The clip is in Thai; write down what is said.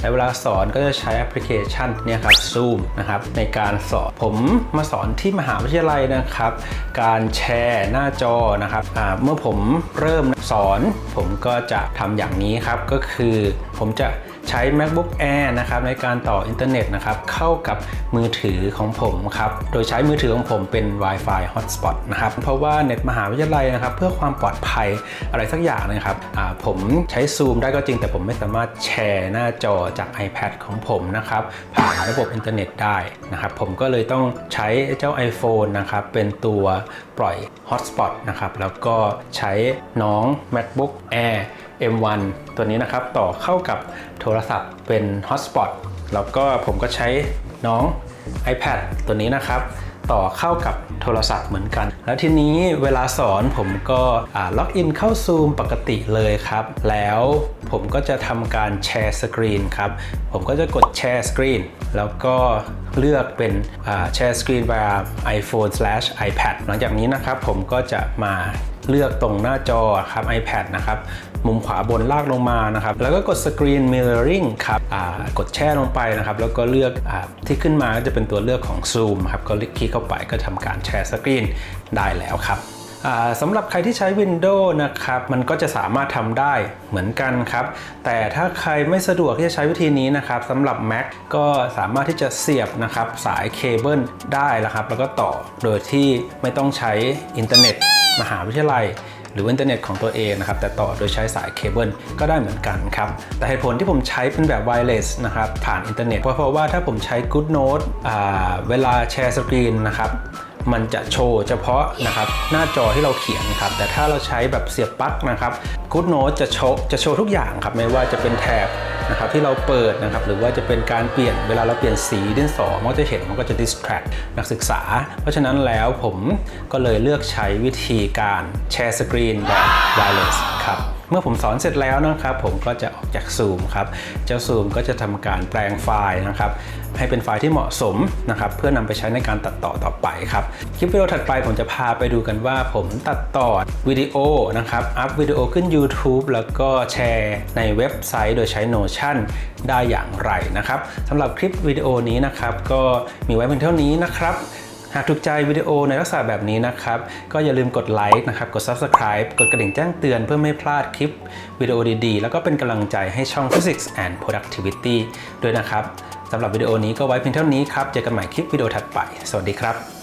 และเวลาสอนก็จะใช้แอปพลิเคชันเนี่ยครับ Zoom นะครับในการสอนผมมาสอนที่มหาวิทยาลัยนะครับ การแชร์หน้าจอนะครับเมื่อผมเริ่มสอนผมก็จะทำอย่างนี้ครับ ก็คือผมจะใช้ MacBook Air นะครับในการต่ออินเทอร์เน็ตนะครับเข้ากับมือถือของผมครับโดยใช้มือถือของผมเป็น Wi-Fi Hotspot นะครับเพราะว่าเน็ตมหาวิทยาลัยนะครับเพื่อความปลอดภัยอะไรสักอย่างนะครับผมใช้ Zoom ได้ก็จริงแต่ผมไม่สามารถแชร์หน้าจอจาก iPad ของผมนะครับ ผ่านระบบอินเทอร์เน็ตได้นะครับ ผมก็เลยต้องใช้เจ้า iPhone นะครับ เป็นตัวปล่อย Hotspot นะครับ แล้วก็ใช้น้อง MacBook Air M1 ตัวนี้นะครับ ต่อเข้ากับโทรศัพท์เป็น Hotspot แล้วก็ผมก็ใช้น้อง iPad ตัวนี้นะครับ ต่อเข้ากับโทรศัพท์เหมือนกัน แล้วทีนี้เวลาสอนผมก็ล็อกอินเข้า Zoom ปกติเลยครับ แล้วผมก็จะทำการแชร์สกรีนครับ ผมก็จะกดแชร์สกรีนแล้วก็เลือกเป็นแชร์สกรีน via iPhone/iPad หลังจากนี้นะครับผมก็จะมาเลือกตรงหน้าจอครับ iPad นะครับ มุมขวาบนลากลงมานะครับ แล้วก็กด Screen Mirroring ครับกดแช่ลงไปนะครับ แล้วก็เลือกอที่ขึ้นมาก็จะเป็นตัวเลือกของ Zoom ครับ ก็คลิกเข้าไปก็ทำการแชร์สกรีนได้แล้วครับสำหรับใครที่ใช้ Windows นะครับ มันก็จะสามารถทำได้เหมือนกันครับ แต่ถ้าใครไม่สะดวกที่จะใช้วิธีนี้นะครับสำหรับ Mac ก็สามารถที่จะเสียบนะครับสายเคเบิลได้แล้วครับ แล้วก็ต่อโดยที่ไม่ต้องใช้อินเทอร์เน็ต มหาวิทยาลัย หรืออินเทอร์เน็ตของตัวเองนะครับ แต่ต่อโดยใช้สายเคเบิลก็ได้เหมือนกันครับ แต่เหตุผลที่ผมใช้เป็นแบบไวเลสนะครับผ่านอินเทอร์เน็ตเพราะว่าถ้าผมใช้ Good Note เวลาแชร์สกรีนนะครับมันจะโชว์เฉพาะนะครับหน้าจอที่เราเขียนครับแต่ถ้าเราใช้แบบเสียบปลั๊กนะครับ Good Note จะโชว์จะโชว์ทุกอย่างครับไม่ว่าจะเป็นแถบ นะครับที่เราเปิดนะครับหรือว่าจะเป็นการเปลี่ยนเวลาเราเปลี่ยนสีดินสอมันก็จะเห็นมันก็จะ distract นักศึกษา เพราะฉะนั้นแล้วผมก็เลยเลือกใช้วิธีการแชร์สกรีนแบบ wireless ครับ เมื่อผมสอนเสร็จแล้วนะครับ ผมก็จะออกจาก Zoom ครับ เจ้า Zoom ก็จะทำการแปลงไฟล์นะครับ ให้เป็นไฟล์ที่เหมาะสมนะครับ เพื่อนำไปใช้ในการตัดต่อต่อไปครับ คลิปวิดีโอถัดไปผมจะพาไปดูกันว่า ผมตัดต่อวิดีโอนะครับ อัพวิดีโอขึ้น YouTube แล้วก็แชร์ในเว็บไซต์โดยใช้ Notion ได้อย่างไรนะครับสำหรับคลิปวิดีโอนี้นะครับ ก็มีไว้เพียงเท่านี้นะครับ หากถูกใจวิดีโอในลักษณะแบบนี้นะครับ ก็อย่าลืมกดไลค์นะครับ กด Subscribe กดกระดิ่งแจ้งเตือนเพื่อไม่พลาดคลิปวิดีโอดีๆ แล้วก็เป็นกำลังใจให้ช่อง Physics and Productivity ด้วยนะครับสำหรับวิดีโอนี้ก็ไว้เพียงเท่านี้ครับ เจอกันใหม่คลิปวิดีโอถัดไป สวัสดีครับ